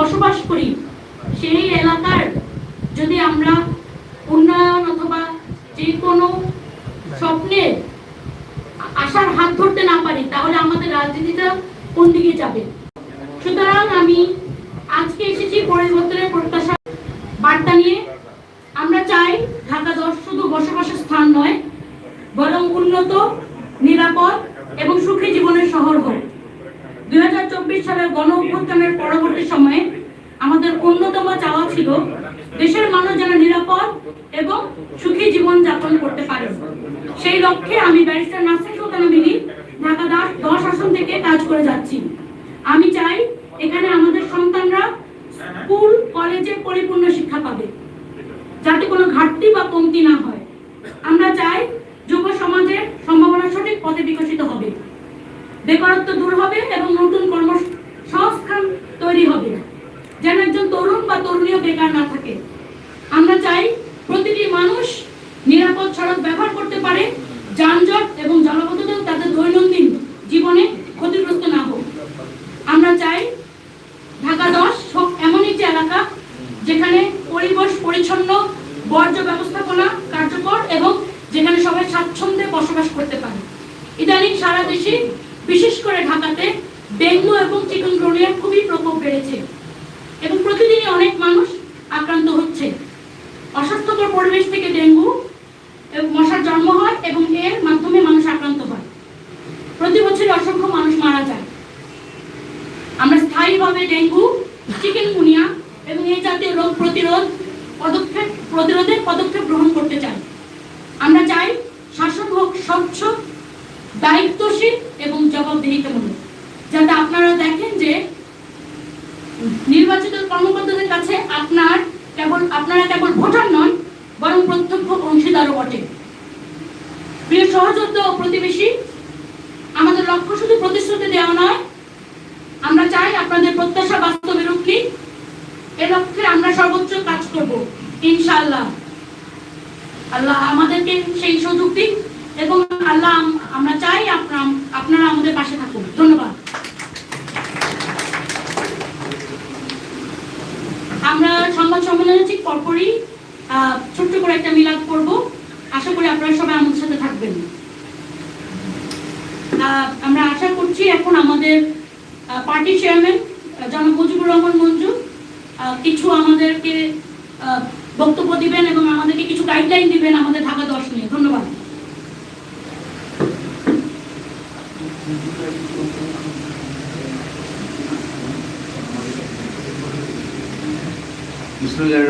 বসবাস করি, সেই এলাকার যদি আমরা উন্নয়ন অথবা যে কোনো স্বপ্নে আশার হাত ধরতে না পারি, তাহলে আমাদের রাজনীতিটা কোন দিকে যাবে? সুতরাং আমি আজকে এসেছি পরিবর্তনের প্রত্যাশা, বার্তা নিয়ে। আমরা চাই ঢাকা দশ শুধু বসবাসের স্থান নয়, বরং উন্নত, নিরাপদ এবং সুখী জীবনের শহর হোক। দুই সালের গণ অভ্যুত্থানের পরবর্তী সময়ে আমাদের অন্যতম চাওয়া ছিল দেশের মানুষ যেন নিরাপদ এবং সুখী জীবন যাপন করতে পারে। সেই লক্ষ্যে আমি ব্যারিস্টার নাসির সুলতানা মিলি ঢাকা দশ দশ আসন থেকে কাজ করে যাচ্ছি। আমি চাই এখানে আমাদের সন্তানরা স্কুল, কলেজে পরিপূর্ণ শিক্ষা পাবে, যাতে কোনো ঘাটতি বা কমতি না হয়। আমরা চাই যুব সমাজের সম্ভাবনা সঠিক পথে বিকশিত হবে। বেকারত্ব দূর হবে এবং নতুন কর্মসংস্থান তৈরি হবে। যেন একজন তরুণ বা তরুণীও বেকার না থাকে আমরা চাই প্রতিটি মানুষ নিরাপদ সড়ক ব্যবহার করতে পারে যানজট এবং জলবদ্ধতা তাদের দৈনন্দিন জীবনে ক্ষতিগ্রস্ত না হোক আমরা চাই ঢাকা দশ হোক এমন একটি এলাকা যেখানে পরিবেশ পরিচ্ছন্ন বর্জ্য ব্যবস্থাপনা কার্যকর এবং যেখানে সবাই স্বাচ্ছন্দ্যে বসবাস করতে পারে ইদানিং সারা দেশে বিশেষ করে ঢাকাতে ডেঙ্গু এবং চিকনগুনিয়ার খুবই প্রকোপ বেড়েছে এবং প্রতিদিনই অনেক মানুষ আক্রান্ত হচ্ছে অস্বাস্থ্যকর পরিবেশ থেকে ডেঙ্গু মশার জন্ম হয় এবং এর মাধ্যমে মানুষ আক্রান্ত হয়। প্রতি বছরই অসংখ্য মানুষ মারা যায়। আমরা স্থায়ীভাবে ডেঙ্গু, চিকেনগুনিয়া এবং এই জাতীয় রোগ প্রতিরোধ পদক্ষেপ প্রতিরোধের পদক্ষেপ গ্রহণ করতে চাই। আমরা চাই শাসন হোক স্বচ্ছ, দায়িত্বশীল এবং জবাবদিহিতামূলক। যাতে আপনারা দেখেন যে নির্বাচিত কর্মকর্তাদের কাছে আপনার কেবল, আপনারা কেবল ভোটার নন বরং প্রত্যক্ষ অংশীদারও বটে। প্রিয় সহযোদ্ধা প্রতিবেশী, আমাদের লক্ষ্য শুধু প্রতিশ্রুতি দেওয়া নয়, আমরা চাই আপনাদের প্রত্যাশা বাস্তবে রূপলি এ লক্ষ্যে আমরা সর্বোচ্চ কাজ করব, ইনশাআল্লাহ। আল্লাহ আমাদেরকে সেই সুযোগ দিন এবং আল্লাহ আমরা চাই আপনারা আমাদের পাশে থাকুন। ধন্যবাদ। আমরা সংবাদ সম্মেলনে ঠিক পরপরই ছোট্ট করে একটা মিলাদ করব। আশা করি আপনারা সবাই আমাদের সাথে থাকবেন। আমরা আশা করছি এখন আমাদের পার্টি চেয়ারম্যান জনাব মুজিবুর রহমান মঞ্জু কিছু আমাদেরকে বক্তব্য দিবেন এবং আমাদেরকে কিছু গাইডলাইন দিবেন আমাদের ঢাকা দশ নিয়ে। ধন্যবাদ।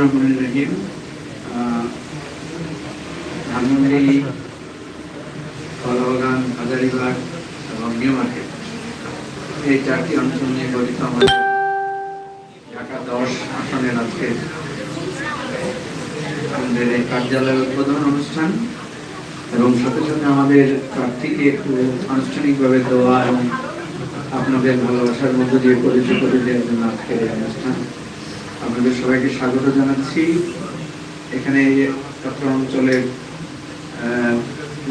আহ, ধানমন্ডি কলাবাগান হাজারিবাগ এবং নিউ মার্কেট। এই চারটি অঞ্চল নিয়ে গঠিত আমাদের ঢাকা দশ আসনের আজকে আমাদের এই কার্যালয়ের উদ্বোধন অনুষ্ঠান এবং সাথে সাথে আমাদের প্রার্থীকে একটু আনুষ্ঠানিকভাবে দেওয়া এবং আপনাদের ভালোবাসার মধ্য দিয়ে পরিচয় করে দেওয়ার জন্য আজকের এই অনুষ্ঠান। আপনাদের সবাইকে স্বাগত জানাচ্ছি। এখানে এই অঞ্চলের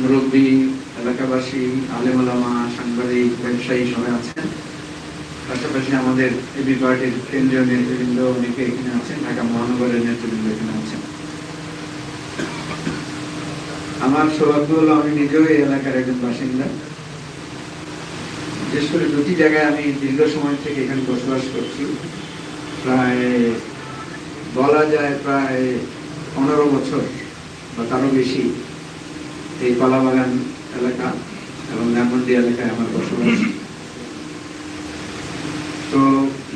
মুরব্বী, এলাকাবাসী আলেমালামা সাংবাদিক, ব্যবসায়ী সবাই আছেন। পাশাপাশি আমাদের এবি পার্টির কেন্দ্রীয় নেতৃবৃন্দ অনেকে এখানে আছেন, ঢাকা মহানগরের নেতৃবৃন্দ এখানে আছেন। আমার সৌভাগ্য হলো আমি নিজেও এই এলাকার একজন বাসিন্দা। বিশেষ করে দুটি জায়গায় আমি দীর্ঘ সময় থেকে এখানে বসবাস করছি। প্রায় বলা যায় প্রায় পনেরো বছর বা তারও বেশি এই কলাবাগান এলাকা এবং ধানমন্ডি এলাকায় আমার বসবাস। তো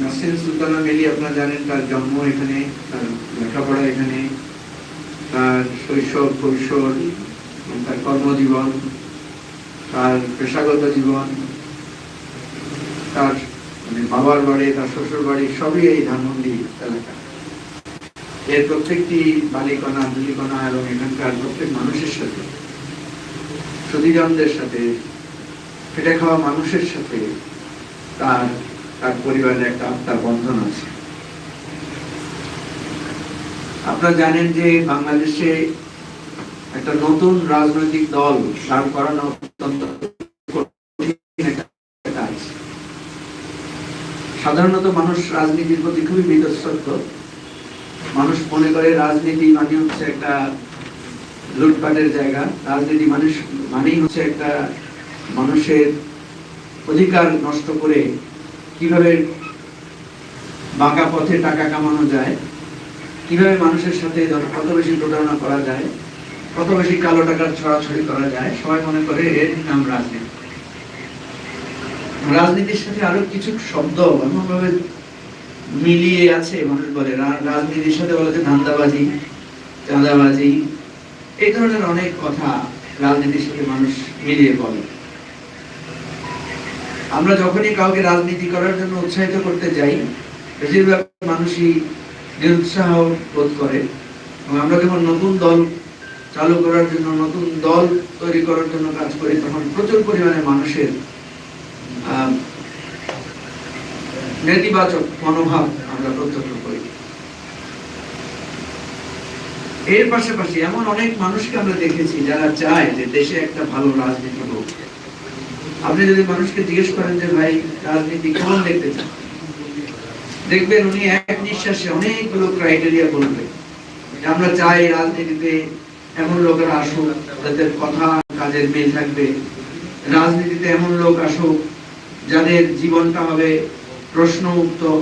নাসির সুলতানা মিলি আপনারা জানেন তার জন্ম এখানে, তার লেখাপড়া এখানে, তার শৈশব, কৈশোর তার কর্মজীবন, তার পেশাগত জীবন, তার মানে বাবার বাড়ি, তার শ্বশুর বাড়ি, সবই এই ধানমন্ডি এলাকা। এর প্রত্যেকটি বালিকণা দুলিকণা এবং এখানকার প্রত্যেক মানুষের সাথে। সুদীজনদের সাথে ফেটে খাওয়া মানুষের সাথে তার তার পরিবারের একটা আত্মার বন্ধন আছে। আপনারা জানেন যে বাংলাদেশে একটা নতুন রাজনৈতিক দল দাঁড় করানো অত্যন্ত সাধারণত মানুষ রাজনীতির প্রতি খুবই বিতশ্রদ্ধ মানুষ মনে করে রাজনীতি মানে হচ্ছে একটা লুটপাটের জায়গা। রাজনীতি মানুষ মানেই হচ্ছে একটা মানুষের অধিকার নষ্ট করে কীভাবে বাঁকা পথে টাকা কামানো যায়, কীভাবে মানুষের সাথে কত বেশি প্রতারণা করা যায়, কত বেশি কালো টাকার ছড়াছড়ি করা যায়, সবাই মনে করে এর নাম রাজনীতি। রাজনীতির সাথে আরও কিছু শব্দ এমনভাবে মিলিয়ে আছে, মানুষ বলে। রাজনীতির সাথে বলে যে ধান্দাবাজি, চাঁদাবাজি এই ধরনের অনেক কথা রাজনীতির সাথে মানুষ মিলিয়ে বলে। আমরা যখনই কাউকে রাজনীতি করার জন্য উৎসাহিত করতে যাই, বেশিরভাগ মানুষই নিরুৎসাহ বোধ করে এবং আমরা যখন নতুন দল চালু করার জন্য, নতুন দল তৈরি করার জন্য কাজ করি, তখন প্রচুর পরিমাণে মানুষের নেতিবাচক মনোভাব আমরা প্রত্যক্ষ করি। এর পাশাপাশি এমন অনেক মানুষকে আমরা দেখেছি যারা চায় যে দেশে একটা ভালো রাজনীতি হোক। আপনি যদি মানুষকে জিজ্ঞেস করেন যে, ভাই, রাজনীতি কেমন দেখতে চান? দেখবেন উনি এক নিঃশ্বাসে অনেকগুলো ক্রাইটেরিয়া বলবে। আমরা চাই রাজনীতিতে এমন লোকেরা আসুক, যাদের কথা কাজের মিল থাকবে। রাজনীতিতে এমন লোক আসুক, যাদের জীবনটা হবে প্রশ্ন উত্তর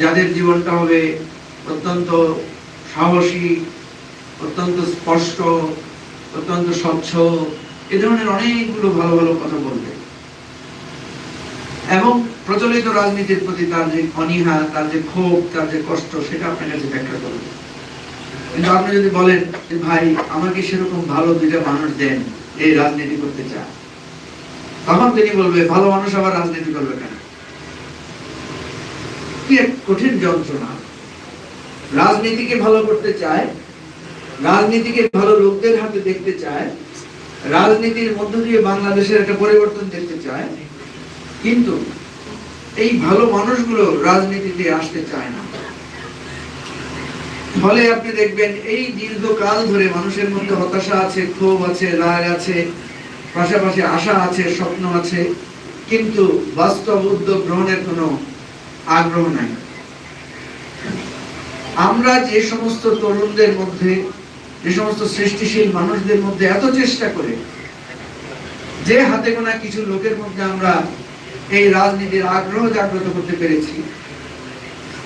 যাদের জীবনটা হবে অত্যন্ত সাহসী, অত্যন্ত স্পষ্ট, অত্যন্ত স্বচ্ছ, এ ধরনের অনেকগুলো ভালো ভালো কথা বলবে। এবং প্রচলিত রাজনীতির প্রতি তার যে অনীহা, তার যে ক্ষোভ, তার যে কষ্ট, সেটা আপনার কাছে ব্যাখ্যা করবে কিন্তু আপনি যদি বলেন যে, ভাই, আমাকে সেরকম ভালো দুইটা মানুষ দেন এই রাজনীতি করতে চায় তখন তিনি বলবে, ভালো মানুষ আবার রাজনীতি করবে কেন? কি এক কঠিন যন্ত্রণা। রাজনীতিকে ভালো করতে চায়, রাজনীতিকে ভালো লোকদের হাতে দেখতে চায়, রাজনীতির মধ্য দিয়ে বাংলাদেশের একটা পরিবর্তন দেখতে চায়, কিন্তু এই ভালো মানুষগুলো রাজনীতিতে আসতে চায় না। ফলে আপনি দেখবেন এই দীর্ঘকাল ধরে মানুষের মধ্যে হতাশা আছে, ক্ষোভ আছে, রাগ আছে, পাশাপাশি আশা আছে, স্বপ্ন আছে, কিন্তু বাস্তব উদ্যোগ গ্রহণের কোনো আগ্রহ নাই। আমরা যে সমস্ত তরুণদের মধ্যে, যে সমস্ত সৃষ্টিশীল মানুষদের মধ্যে এত চেষ্টা করে, যে হাতে গোনা কিছু লোকের মধ্যে আমরা এই রাজনীতির আগ্রহ জাগ্রত করতে পেরেছি,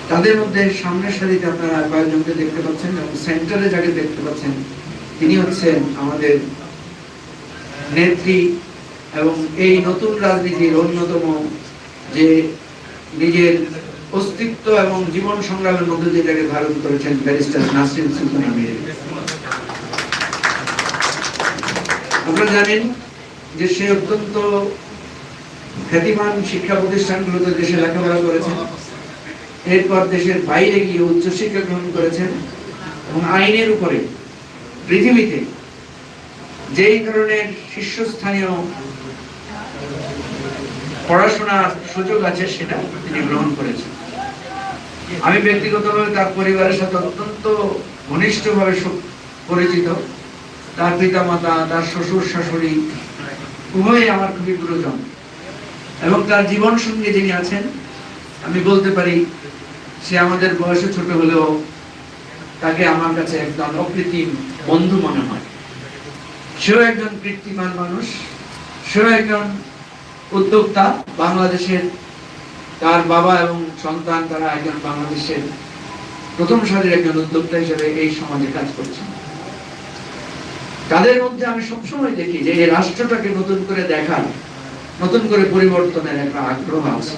তাদের মধ্যে সামনের সারিতে আপনারা কয়েকজনকে দেখতে পাচ্ছেন সেন্টারে যাকে দেখতে পাচ্ছেন, তিনি হচ্ছেন আমাদের নেত্রী এবং এই নতুন রাজনীতির অন্যতম যে নিজের অস্তিত্ব এবং জীবন সংগ্রামের মধ্যে দিয়ে ধারণ করেছেন ব্যারিস্টার নাসরিন সুলতান আমির আপনারা জানেন যে সে অত্যন্ত খ্যাতিমান শিক্ষা প্রতিষ্ঠানগুলোতে দেশে লেখাপড়া করেছেন। এরপর দেশের বাইরে গিয়ে উচ্চশিক্ষা গ্রহণ করেছেন এবং আইনের উপরে পৃথিবীতে যেই ধরনের শীর্ষস্থানীয় পড়াশোনার সুযোগ আছে সেটা তিনি গ্রহণ করেছেন। আমি ব্যক্তিগতভাবে তার পরিবারের সাথে অত্যন্ত ঘনিষ্ঠভাবে পরিচিত। তার পিতা মাতা তার শ্বশুর, শাশুড়ি, উভয়ই আমার খুবই গুরুজন। এবং তার জীবন সঙ্গী যিনি আছেন, আমি বলতে পারি, সে আমাদের বয়সে ছোট হলেও তাকে আমার কাছে একদম অকৃত্রিম বন্ধু মনে হয়। সেও একজন কৃত্রিমান মানুষ। সেও একজন উদ্যোক্তা বাংলাদেশের, তার বাবা এবং সন্তান তারা একজন বাংলাদেশের প্রথম সারির একজন উদ্যোক্তা হিসেবে এই সমাজে কাজ করছেন। তাদের মধ্যে আমি সবসময় দেখি যে এই রাষ্ট্রটাকে নতুন করে দেখার, নতুন করে পরিবর্তনের একটা আগ্রহ আছে।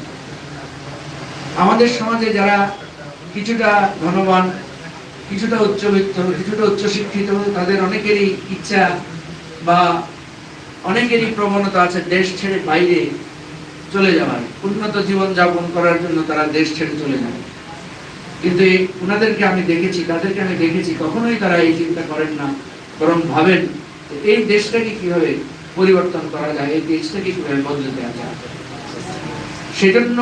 আমাদের সমাজে যারা কিছুটা ধনবান, কিছুটা উচ্চবিত্ত, কিছুটা উচ্চশিক্ষিত, তাদের অনেকেরই ইচ্ছা বা অনেকেরই প্রবণতা আছে, দেশ ছেড়ে বাইরে চলে যাওয়ার। উন্নত জীবন যাপন করার জন্য তারা দেশ ছেড়ে চলে যায় কিন্তু ওনাদেরকে আমি দেখেছি, তাদেরকে আমি দেখেছি, কখনোই তারা এই চিন্তা করেন না, বরং ভাবেন এই দেশটাকে কীভাবে পরিবর্তন করা যায়, এই দেশটাকে কীভাবে বদলে দেওয়া যায়। সেজন্য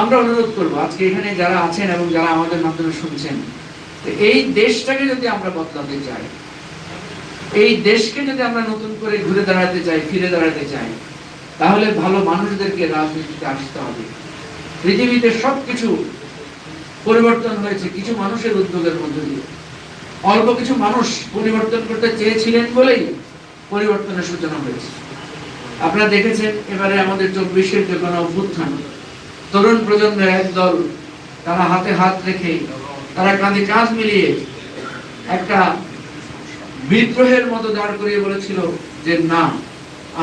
আমরা অনুরোধ করব, আজকে এখানে যারা আছেন এবং যারা আমাদের মাধ্যমে শুনছেন এই দেশটাকে যদি আমরা বদলাতে চাই এই দেশকে যদি আমরা নতুন করে ঘুরে দাঁড়াতে চাই, ফিরে দাঁড়াতে চাই, তাহলে ভালো মানুষদেরকে রাজনীতিতে আসতে হবে। পৃথিবীতে সবকিছু পরিবর্তন হয়েছে, কিছু মানুষের উদ্যোগের মধ্য দিয়ে। অল্প কিছু মানুষ পরিবর্তন করতে চেয়েছিলেন বলেই পরিবর্তনের সূচনা হয়েছে। আপনারা দেখেছেন, এবারে আমাদের চব্বিশের যে গণ অভ্যুত্থান, তরুণ প্রজন্মের এক দল তারা হাতে হাত রেখে, তারা কাঁধে কাঁধ মিলিয়ে একটা বিদ্রোহের মতো দাঁড় করিয়ে বলেছিল যে, না,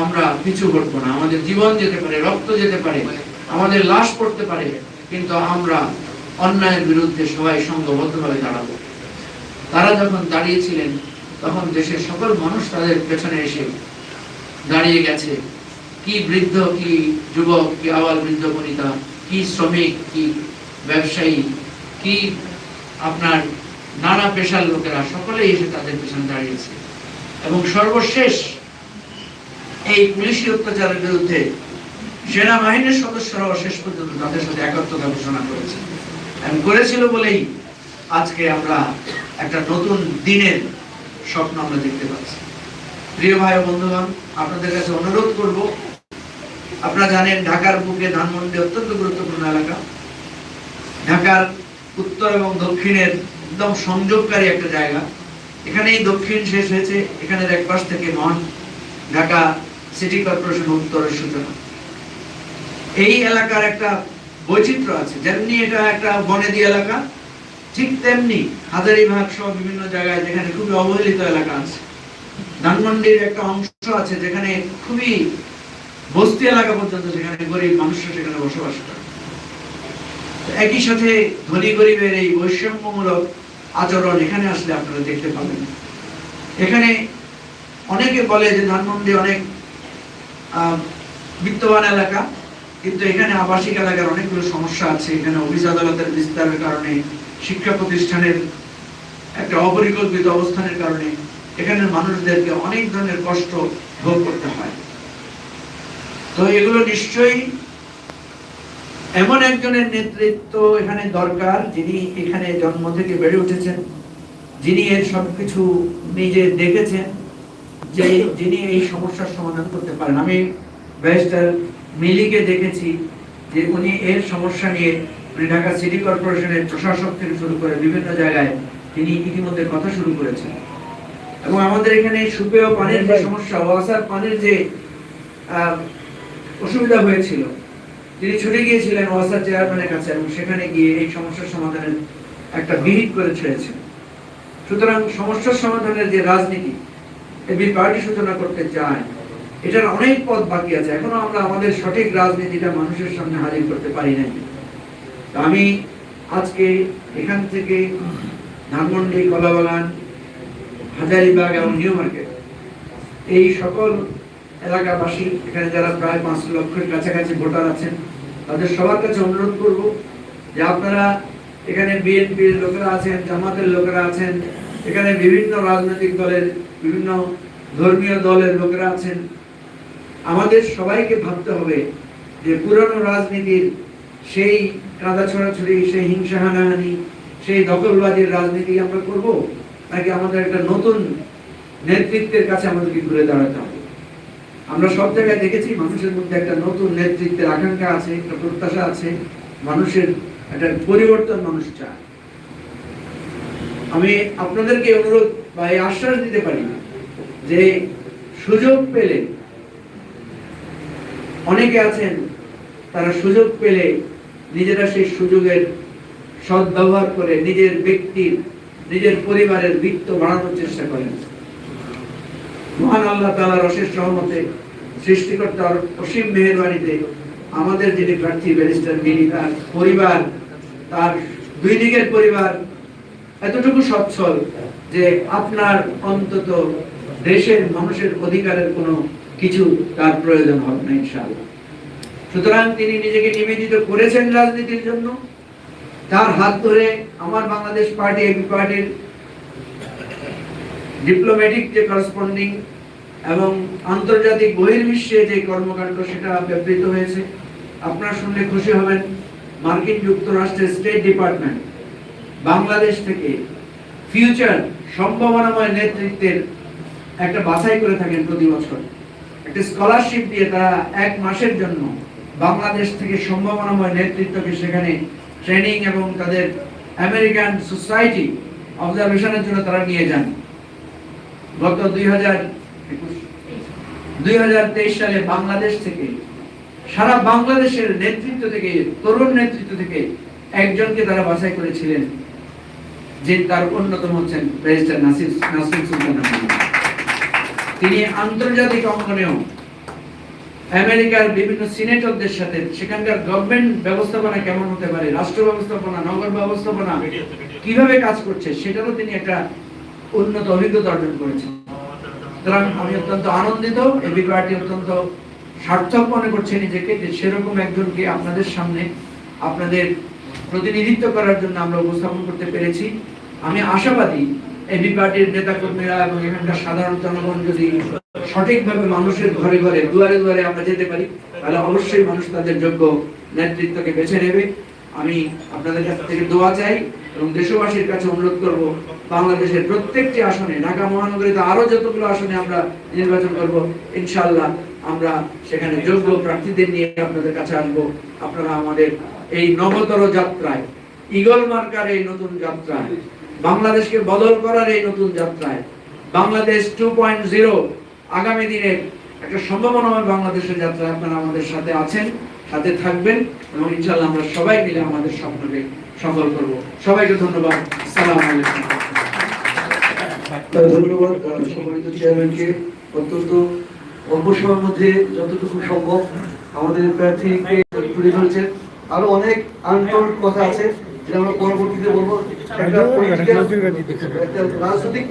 আমরা পিছু হটবো না। আমাদের জীবন যেতে পারে, রক্ত যেতে পারে, আমাদের লাশ পড়তে পারে, কিন্তু আমরা অন্যায়ের বিরুদ্ধে সবাই সংঘবদ্ধভাবে দাঁড়াবো। তারা যখন দাঁড়িয়েছিলেন, তখন দেশের সকল মানুষ তাদের পেছনে এসে দাঁড়িয়ে গেছে। কি বৃদ্ধ, কি যুবক, কি আওয়াল বৃদ্ধ বনিতা, কি শ্রমিক, কি ব্যবসায়ী, কি আপনার নানা পেশার লোকেরা সকলেই এসে তাদের পেছনে দাঁড়িয়েছে। এবং সর্বশেষ এই পুলিশি অত্যাচারের বিরুদ্ধে সেনাবাহিনীর সদস্যরাও শেষ পর্যন্ত তাদের সাথে একাত্মতা ঘোষণা করেছে। এবং করেছিল বলেই আজকে আমরা একটা নতুন দিনের স্বপ্ন আমরা দেখতে পাচ্ছি। প্রিয় ভাই বন্ধুগণ, আপনাদের কাছে অনুরোধ করব, আপনারা জানেন ঢাকার বুকে ধানমন্ডি অত্যন্ত গুরুত্বপূর্ণ এলাকা। ঢাকার উত্তর এবং দক্ষিণের একদম সংযোগকারী একটা জায়গা। এখানেই দক্ষিণ শেষ হয়েছে, এখানের এক পাশ থেকে মহান ঢাকা সিটি কর্পোরেশন উত্তরের সূচনা। এই এলাকার একটা বৈচিত্র্য আছে, যেমনি এটা একটা বনেদি এলাকা, ঠিক তেমনি হাজারিবাগ সহ বিভিন্ন জায়গায় যেখানে খুবই অবহেলিত এলাকা আছে। ধানমন্ডির একটা অংশ আছে যেখানে খুবই বস্তি এলাকা পর্যন্ত যেখানে গরিব মানুষরা সেখানে বসবাস করে। একই সাথে ধনী গরিবের এই বৈষম্যমূলক আচরণ এখানে আসলে আপনারা দেখতে পাবেন। এখানে অনেকে বলে যে ধানমন্ডি অনেক বিত্তবান এলাকা, কিন্তু এখানে আবাসিক এলাকার অনেকগুলো সমস্যা আছে। এখানে অফিস আদালতের বিস্তারের কারণে, শিক্ষা প্রতিষ্ঠানের একটা অপরিকল্পিত অবস্থানের কারণে এখানের মানুষদেরকে অনেক ধরনের কষ্ট ভোগ করতে হয়। তো এগুলো নিশ্চয়ই এমন একজনের নেতৃত্ব এখানে দরকার যিনি এখানে জন্ম থেকে বেড়ে উঠেছেন, যিনি এর সবকিছু নিজে দেখেছেন, যে যিনি এই সমস্যার সমাধান করতে পারেন। আমি ব্যারিস্টার মিলিকে দেখেছি যে উনি এর সমস্যা নিয়ে উনি ঢাকা সিটি কর্পোরেশনের প্রশাসক থেকে শুরু করে বিভিন্ন জায়গায় তিনি ইতিমধ্যে কথা শুরু করেছেন। এবং আমাদের এখানে সুপেয় পানির যে সমস্যা, ওয়াসার পানির যে অসুবিধা হয়েছিল তিনি ছুটে গিয়েছিলেন ওয়াসার চেয়ারম্যানের কাছে এবং সেখানে গিয়ে এই সমস্যার সমাধানের একটা বিহিত করে ছেড়েছেন। সুতরাং সমস্যার সমাধানের যে রাজনীতি, এবি পার্টি সূচনা করতে চায়, এটার অনেক পথ বাকি আছে। এখনও আমরা আমাদের সঠিক রাজনীতিটা মানুষের সামনে হাজির করতে পারি নাই। আমি আজকে এখান থেকে ধানমন্ডি, কলাবাগান, হাজারিবাগ এবং নিউ মার্কেট, এই সকল এলাকাবাসী, এখানে যারা প্রায় পাঁচ লক্ষের কাছাকাছি ভোটার আছেন, তাদের সবার কাছে অনুরোধ করব যে আপনারা এখানে বিএনপির লোকেরা আছেন, জামাতের লোকেরা আছেন, এখানে বিভিন্ন রাজনৈতিক দলের, বিভিন্ন ধর্মীয় দলের লোকেরা আছেন। আমাদের সবাইকে ভাবতে হবে যে পুরনো রাজনীতির সেই কাদা ছড়াছড়ি, সেই হিংসা হানাহানি, সেই দখলবাজির রাজনীতি আমরা করব? নাকি আমাদের একটা নতুন নেতৃত্বের কাছে আমাদেরকে ঘুরে দাঁড়াতে হবে? আমরা সব জায়গায় দেখেছি মানুষের মধ্যে একটা নতুন নেতৃত্বের আকাঙ্ক্ষা আছে, একটা প্রত্যাশা আছে, মানুষের একটা পরিবর্তন মানুষ চায়। আমি আপনাদেরকে অনুরোধ বা এই আশ্বাস দিতে পারি যে সুযোগ পেলে অনেকে আছেন, তারা সুযোগ পেলে নিজেরা সেই সুযোগের সদ্ব্যবহার করে নিজের ব্যক্তির, নিজের পরিবারের বৃত্ত বাড়ানোর চেষ্টা করেন। মহান আল্লাহ তাআলার অশেষ রহমতে সৃষ্টিকর্তার অসীম মেহেরবানিতে আমাদের যিনি প্রার্থী ব্যারিস্টার মিনি তার পরিবার, তার দুই দিকের পরিবার এতটুকু সচ্ছল যে আপনার অন্তত দেশের মানুষের অধিকারের কোনো কিছু তার প্রয়োজন হবে না, ইনশাআল্লাহ। সুতরাং তিনি নিজেকে নিবেদিত করেছেন রাজনীতির জন্য। তার হাত ধরে আমার বাংলাদেশ পার্টি, এবি পার্টির ডিপ্লোম্যাটিক যে করসপন্ডিং এবং আন্তর্জাতিক বহির্বিশ্বে যে কর্মকাণ্ড, সেটা ব্যবহৃত হয়েছে। আপনারা শুনলে খুশি হবেন, মার্কিন যুক্তরাষ্ট্রের স্টেট ডিপার্টমেন্ট বাংলাদেশ থেকে ফিউচার সম্ভাবনাময় নেতৃত্বের একটা বাছাই করে থাকেন প্রতি বছর। একটা স্কলারশিপ দিয়ে তারা এক মাসের জন্য বাংলাদেশ থেকে সম্ভাবনাময় নেতৃত্বকে সেখানে ট্রেনিং এবং তাদের আমেরিকান সোসাইটি অবজারভেশনের জন্য তারা নিয়ে যান। গত দুই হাজার দুই হাজার তেইশ সালে বাংলাদেশ থেকে সারা বাংলাদেশের নেতৃত্ব থেকে তরুণ নেতৃত্ব থেকে একজনকে তারা বাছাই করেছিলেন যে তার অন্যতম হচ্ছেন ব্যারিস্টার নাসির নাসির সুলতান তিনি আন্তর্জাতিক অঙ্গনেও আমেরিকার বিভিন্ন সিনেটরদের সাথে সেখানকার গভর্নমেন্ট ব্যবস্থাপনা কেমন হতে পারে রাষ্ট্র ব্যবস্থাপনা নগর ব্যবস্থাপনা কীভাবে কাজ করছে সেটারও তিনি একটা উন্নত অভিজ্ঞতা অর্জন করেছেন সুতরাং আমি অত্যন্ত আনন্দিত এই বিবাহটি অত্যন্ত সার্থক মনে করছে নিজেকে যে সেরকম একজনকে আপনাদের সামনে আপনাদের প্রতিনিধিত্ব করার জন্য আমরা উপস্থাপন করতে পেরেছি। আমি আশাবাদী এবি পার্টির নেতা কর্মীরা এবং এখানকার সাধারণ জনগণ যদি সঠিকভাবে মানুষের ঘরে ঘরে, দুয়ারে দুয়ারে আমরা যেতে পারি, তাহলে অবশ্যই মানুষ তাদের যোগ্য নেতৃত্বকে বেছে নেবে। আমি আপনাদের কাছ থেকে দোয়া চাই। এবং দেশবাসীর কাছে অনুরোধ করব, বাংলাদেশের প্রত্যেকটি আসনে, ঢাকা মহানগরীতে আরও যতগুলো আসনে আমরা নির্বাচন করব, ইনশাআল্লাহ আমরা সেখানে যোগ্য প্রার্থীদের নিয়ে আপনাদের কাছে আসব। আপনারা আমাদের এই নবতর যাত্রায় ইগল মার্কার এই নতুন যাত্রায়, বাংলাদেশকে বদল করার এই নতুন যাত্রায়, বাংলাদেশ টু পয়েন্ট জিরো আগামী দিনের একটা সম্ভাবনাময় বাংলাদেশের যাত্রায় আপনারা আমাদের সাথে আছেন, সাথে থাকবেন এবং ইনশাল্লাহ আমরা সবাই মিলে আমাদের স্বপ্নকে সফল করব। সবাইকে ধন্যবাদ। সালাম আলাইকুম। ধন্যবাদ সম্মানিত চেয়ারম্যানকে অত্যন্ত অল্প সময়ের মধ্যে যতটুকু সম্ভব আমাদের প্রার্থীকে তুলে ধরেছেন। আরও অনেক আনটোল্ড কথা আছে যেটা আমরা পরবর্তীতে বলব। একটা রাজনৈতিক